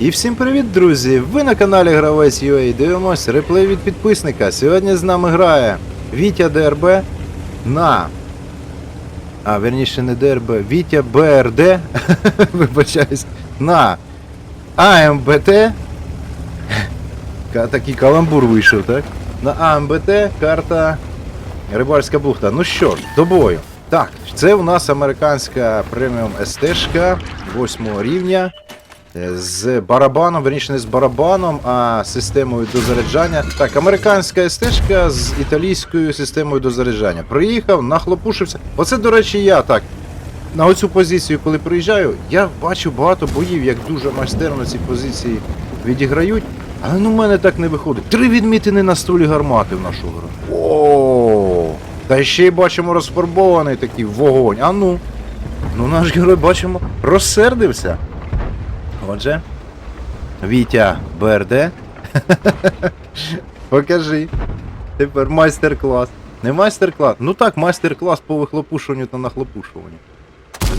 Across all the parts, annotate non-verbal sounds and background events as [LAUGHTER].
І всім привіт, друзі! Ви на каналі Гравець UA дивимось реплей від підписника. Сьогодні з нами грає Вітя ДРБ на. А, верніше не ДРБ, Вітя БРД. [LAUGHS] Вибачаюсь. На АМБТ. Такий каламбур вийшов, так? На АМБТ карта Рибальська бухта. Ну що ж, до бою. Так, це у нас американська преміум СТ-шка 8 рівня. Е, з барабаном, верніше не з барабаном, а з системою дозаряджання. Так, американська СТ-шка з італійською системою дозаряджання. Приїхав, нахлопушився. Оце, до речі, я так. На оцю позицію, коли приїжджаю, я бачу багато боїв, як дуже майстерно ці позиції відіграють. Але ну в мене так не виходить. Три відмітини на столі гармати в нашу гру. О, та ще й бачимо розфарбований такий вогонь. А ну. Ну наш герой бачимо розсердився. Отже, Вітя БРД. [LAUGHS] Покажи. Тепер майстер-клас. Не майстер-клас. Ну так, майстер-клас по вихлопушуванню та нахлопушуванню.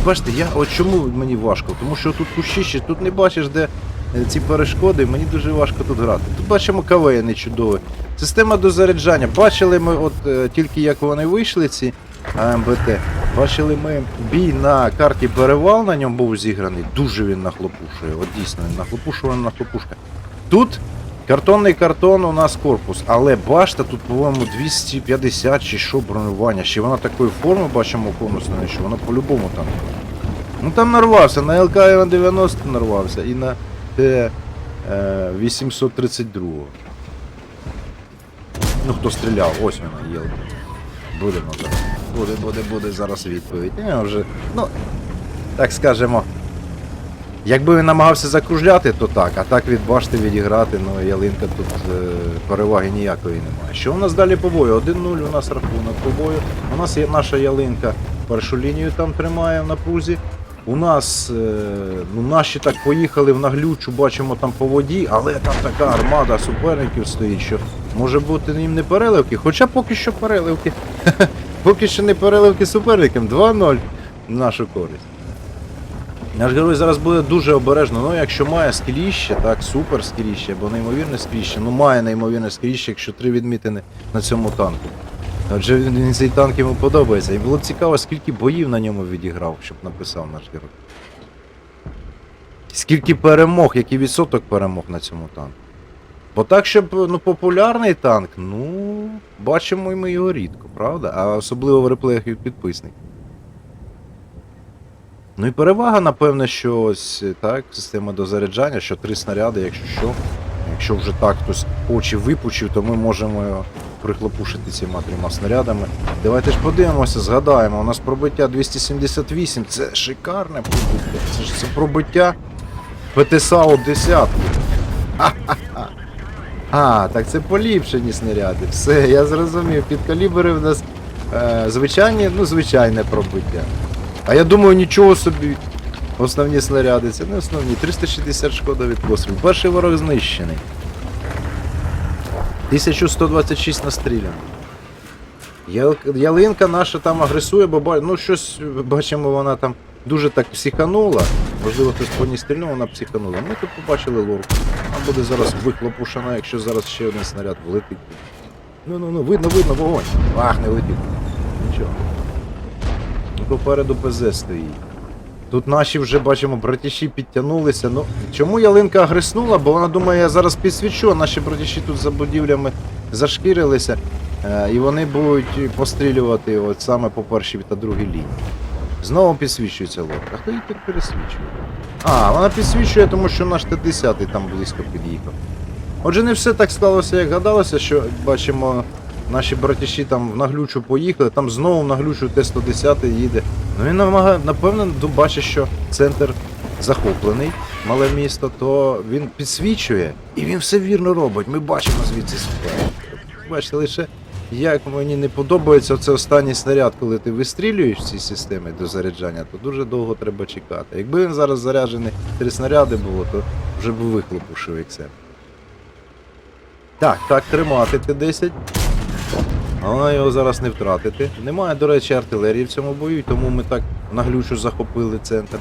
Бачите, я от чому мені важко? Тому що тут кущище, тут не бачиш, де е, ці перешкоди, мені дуже важко тут грати. Тут бачимо кавеяни чудові. Система дозаряджання. Бачили ми, от е, тільки як вони вийшли, ці АМБТ. Бачили ми бій на карті Перевал, на ньому був зіграний. Дуже він нахлопушує. От дійсно, він нахлопушувана нахлопушка. Тут картонний картон у нас корпус, але башта тут, по-моєму, 250 чи що бронювання. Ще вона такої форми бачимо конусної, що вона по-любому там. Ну там нарвався, на ЛК 90 нарвався і на Т е, 832. Ну хто стріляв, ось вона є. Будемо зараз. Буде, буде, буде зараз відповідь. Я вже, ну, так скажемо. Якби він намагався закружляти, то так, а так від відіграти, ну ялинка тут е, переваги ніякої немає. Що у нас далі по бою? 1-0 у нас рахунок по бою. У нас є наша ялинка першу лінію там тримає в напрузі. У нас е, ну, наші так поїхали в наглючу, бачимо там по воді, але там така армада суперників стоїть, що може бути їм не переливки, хоча поки що переливки. [LAUGHS] Поки що не переливки суперникам. 2-0 в нашу користь. Наш герой зараз буде дуже обережно. Ну, якщо має скіліще, так, супер скіліще, або неймовірне скіліще, ну має неймовірне скіліще, якщо три відмітини на цьому танку. Отже, він, цей танк йому подобається. І було цікаво, скільки боїв на ньому відіграв, щоб написав наш герой. Скільки перемог, який відсоток перемог на цьому танку. Бо так, щоб ну, популярний танк, ну, бачимо ми його рідко, правда? А особливо в реплеях від підписників. Ну і перевага, напевне, що ось так, система дозаряджання, що три снаряди, якщо що. Якщо вже так хтось очі випучив, то ми можемо прихлопушити цими трьома снарядами. Давайте ж подивимося, згадаємо. У нас пробиття 278, це шикарне пробиття. Це ж це пробиття ПТСАУ 10. Ха-ха-ха. А, так це поліпшені снаряди. Все, я зрозумів. Під калібри в нас е, звичайні, ну, звичайне пробиття. А я думаю, нічого собі. Основні снаряди, це не основні. 360 шкода від пострілу. Перший ворог знищений. 1126 настріляно. Ялинка наша там агресує, бо ну щось бачимо, вона там дуже так психанула. Можливо, хтось по ній стрільнув, вона психанула. Ми тут побачили лорку. Вона буде зараз вихлопушена, якщо зараз ще один снаряд влетить. Ну ну ну, видно, видно, вогонь. Ах, не летів. Нічого. Ну, Попереду ПЗ стоїть. Тут наші вже бачимо, братіші підтягнулися. Ну, чому ялинка агреснула? Бо вона думає, я зараз підсвічу, а наші братіші тут за будівлями зашкірилися. Е, і вони будуть пострілювати от саме по першій та другій лінії. Знову підсвічується лодка. Хто її тут пересвічує? А, вона підсвічує, тому що наш Т-10 там близько під'їхав. Отже, не все так сталося, як гадалося, що бачимо, наші братіші там в наглючу поїхали, там знову в наглючу Т-110 їде. Ну він намагає, напевно, бачить, що центр захоплений, мале місто, то він підсвічує і він все вірно робить. Ми бачимо звідси. Бачите, лише як мені не подобається це останній снаряд, коли ти вистрілюєш в цій системі до заряджання, то дуже довго треба чекати. Якби він зараз заряджений три снаряди було, то вже б вихлопушив ексем. Так, так, тримати Т-10. Але його зараз не втратити. Немає, до речі, артилерії в цьому бою, тому ми так наглючу захопили центр.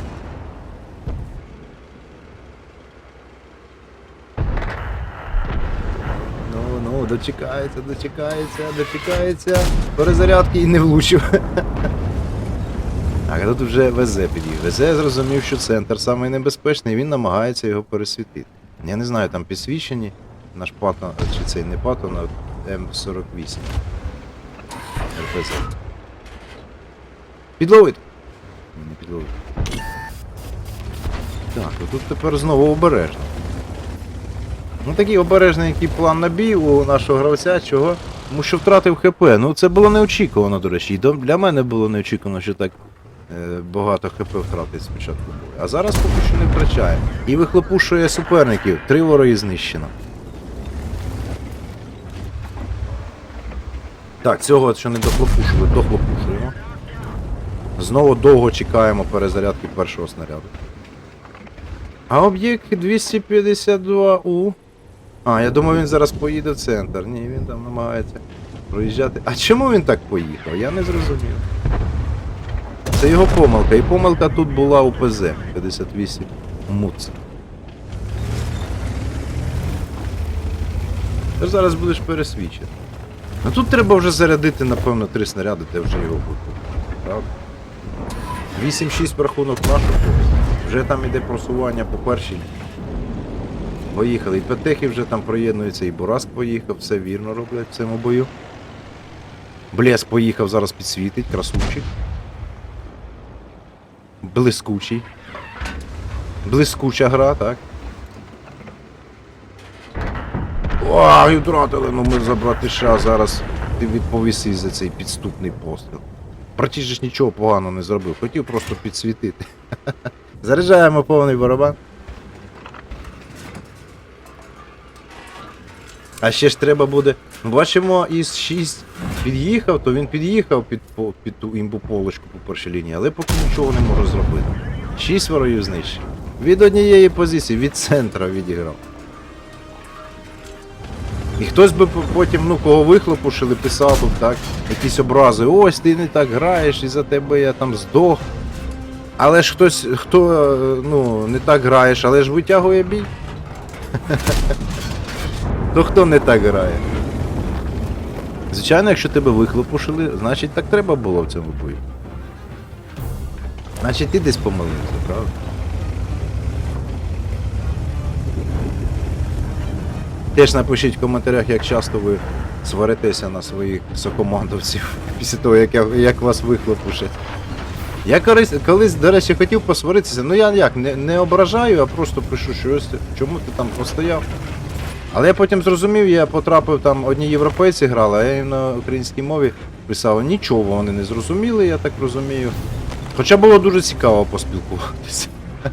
Дочекається, дочекається, дочекається. Перезарядки і не влучив. А тут вже ВЗ під'їв. ВЗ зрозумів, що центр самий небезпечний, він намагається його пересвітити. Я не знаю, там підсвічені наш патон, чи цей не патон, а М48. РПЗ. Підловить! Не підловить. Так, а тут тепер знову обережно. Ну такий обережний план на бій у нашого гравця, чого? Тому що втратив ХП. Ну це було неочікувано, до речі. І для мене було неочікувано, що так е, багато ХП втратить спочатку бою. А зараз поки що не втрачає. І вихлопушує суперників. Три вороги знищено. Так, цього, що не дохлопушили, дохлопушуємо. Знову довго чекаємо перезарядки першого снаряду. А об'єкт 252У. А, я думаю, він зараз поїде в центр. Ні, він там намагається проїжджати. А чому він так поїхав? Я не зрозумів. Це його помилка. І помилка тут була у ПЗ 58 МУЦ. Ти ж зараз будеш пересвідчити. А тут треба вже зарядити, напевно, три снаряди, де вже його. Правда? 8-6 рахунок нашого. Вже там іде просування по першій. Поїхали. І Петехи вже там проєднуються, і Бураск поїхав, все вірно роблять в цьому бою. Блес поїхав, зараз підсвітить, красунчик. Блискучий. Блискуча гра, так. Ой, втратили, ну ми за братиша зараз ти відповіси за цей підступний постріл. Братіш же ж нічого поганого не зробив, хотів просто підсвітити. [LAUGHS] Заряджаємо повний барабан. А ще ж треба буде. Ну, бачимо, із 6 під'їхав, то він під'їхав під, під ту імбу полочку по першій лінії, але поки нічого не може зробити. 6 ворогів знищив. Від однієї позиції, від центра відіграв. І хтось би потім, ну, кого вихлопушили, писав би так, якісь образи. Ось ти не так граєш, і за тебе я там здох. Але ж хтось, хто е, ну, не так граєш, але ж витягує бій. [LAUGHS] То хто не так грає? Звичайно, якщо тебе вихлопушили, значить так треба було в цьому бою. Значить ти десь помилився, правда? Теж напишіть в коментарях, як часто ви сваритеся на своїх сокомандовців [LAUGHS] після того, як, я- як вас вихлопушать. Я колись, колись, до речі, хотів посваритися, ну я як, не, не ображаю, а просто пишу, що ось чому ти там постояв. Але я потім зрозумів, я потрапив там, одні європейці грали, а я їм на українській мові писав, нічого вони не зрозуміли, я так розумію. Хоча було дуже цікаво поспілкуватися. [LAUGHS]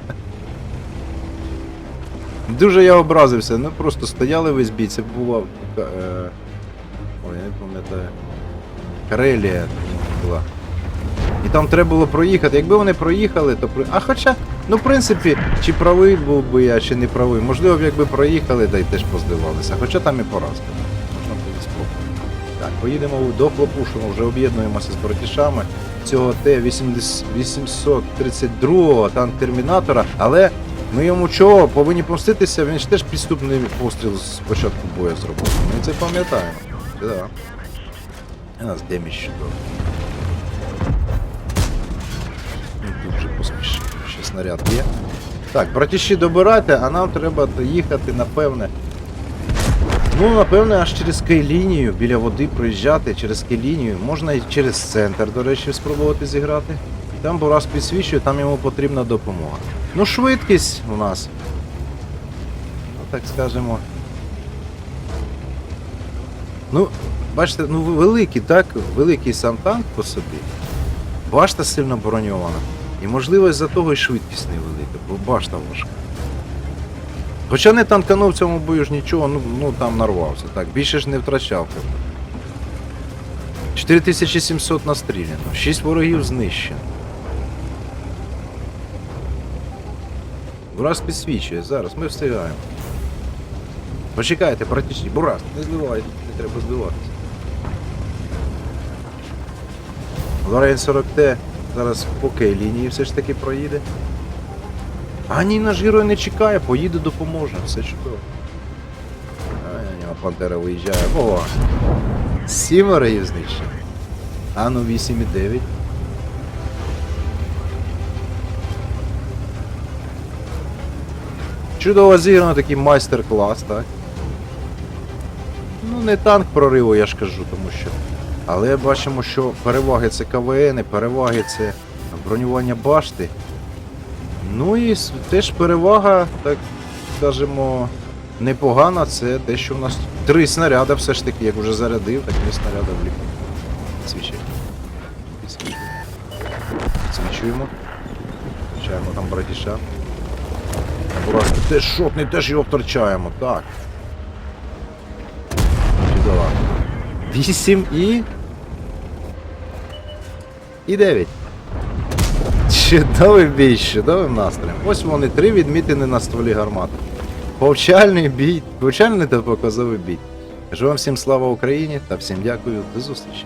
Дуже я образився, ну просто стояли весь бій, це була. Е... Ой, я не пам'ятаю. Карелія була. І там треба було проїхати. Якби вони проїхали, то. А хоча, ну в принципі, чи правий був би я, чи не правий. Можливо, якби проїхали, да й теж поздивалися. Хоча там і поразка. Можна було спробувати. Так, поїдемо до Хлопушино, вже об'єднуємося з братішами цього Т-832 танк Термінатора, але ми йому чого, повинні помститися, він ж теж підступний постріл з початку бою зробив. Ми це пам'ятаємо. Да. У нас деміж чудово. Поспішив, ще снаряд є. Так, братіші добирайте, а нам треба їхати, напевне. Ну, напевне, аж через Кей-лінію, біля води проїжджати, через Кей-лінію. Можна і через центр, до речі, спробувати зіграти. Там Бурас підсвічує, там йому потрібна допомога. Ну, швидкість у нас. Ну, так скажемо. Ну, бачите, ну великий, так, великий сам танк по собі. Башта сильно броньована. І можливо з-за того і швидкість невелика, бо башта важка. Хоча не танканув в цьому бою ж нічого, ну, ну там нарвався. Так, більше ж не втрачав. 4700 настріляно, 6 ворогів знищено. Бурас підсвічує, зараз ми встигаємо. Почекайте, братіші, Бурас, не зливайте, не треба здиватися. Лорен 40Т зараз по кей лінії все ж таки проїде. А ні, наш герой не чекає, поїде, допоможе, все чудово. А, нього Пантера виїжджає. О! Сім ворогів знищено. А ну 8,9. Чудово зіграно такий майстер-клас, так? Ну, не танк прориву, я ж кажу, тому що. Але бачимо, що переваги це КВН, переваги це бронювання башти. Ну і теж перевага, так скажемо, непогана, це те, що в нас три снаряда все ж таки, як вже зарядив, так три снаряда вліку. Підсвічуємо. Підсвічуємо. Підсвічуємо. Включаємо там братіша. Бурас, теж шотний, теж його втрачаємо, так. Чудово. 8 і. І 9. Чудовий бій, чудовим настроєм. Ось вони три відмітини на стволі гармати. Повчальний бій, повчальний та показовий бій. Кажу вам всім слава Україні та всім дякую, до зустрічі.